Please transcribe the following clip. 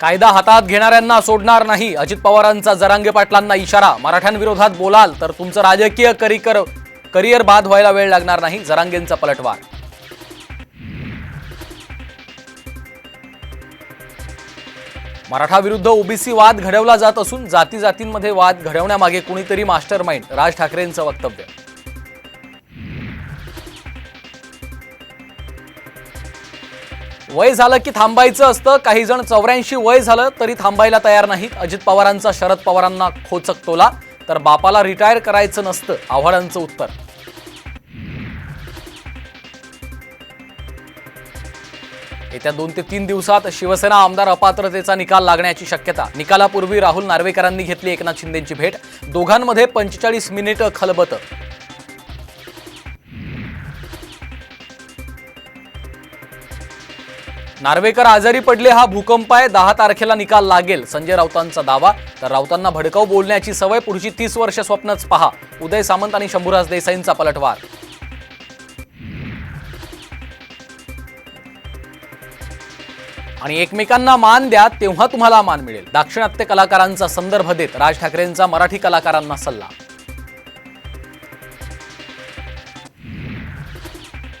कायदा हातात घेणाऱ्यांना सोडणार नाही. अजित पवारांचा जरांगे पाटलांना इशारा. मराठ्यांविरोधात बोलाल तर तुमचं राजकीय करिकर करिअर बाद व्हायला वेळ लागणार नाही जरांगेंचा पलटवार. मराठा विरुद्ध ओबीसी वाद घडवला जात असून जाती जातींमध्ये वाद घडवण्यामागे कुणीतरी मास्टर माइंड राज ठाकरेंचं वक्तव्य. वय झालं की थांबायचं असतं. काही जण चौऱ्याऐंशी वय झालं तरी थांबायला तयार नाहीत. अजित पवारांचा शरद पवारांना खोचक तोला तर बापाला रिटायर करायचं नसतं आव्हाडांचं उत्तर. येत्या दोन ते तीन दिवसात शिवसेना आमदार अपात्रतेचा निकाल लागण्याची शक्यता. निकालापूर्वी राहुल नार्वेकरांनी घेतली एकनाथ शिंदेची भेट. दोघांमध्ये पंचेचाळीस मिनिटं खलबत. नार्वेकर आजारी पडले हा भूकंप आहे. दहा तारखेला निकाल लागेल. संजय राऊतांचा दावा. तर राऊतांना भडकाऊ बोलण्याची सवय. पुढची तीस वर्ष स्वप्नच पहा. उदय सामंत आणि शंभूराज देसाईंचा पलटवार. आणि एकमेकांना मान द्या तेव्हा तुम्हाला मान मिळेल. दाक्षिणात्य कलाकारांचा संदर्भ देत राज ठाकरेंचा मराठी कलाकारांना सल्ला.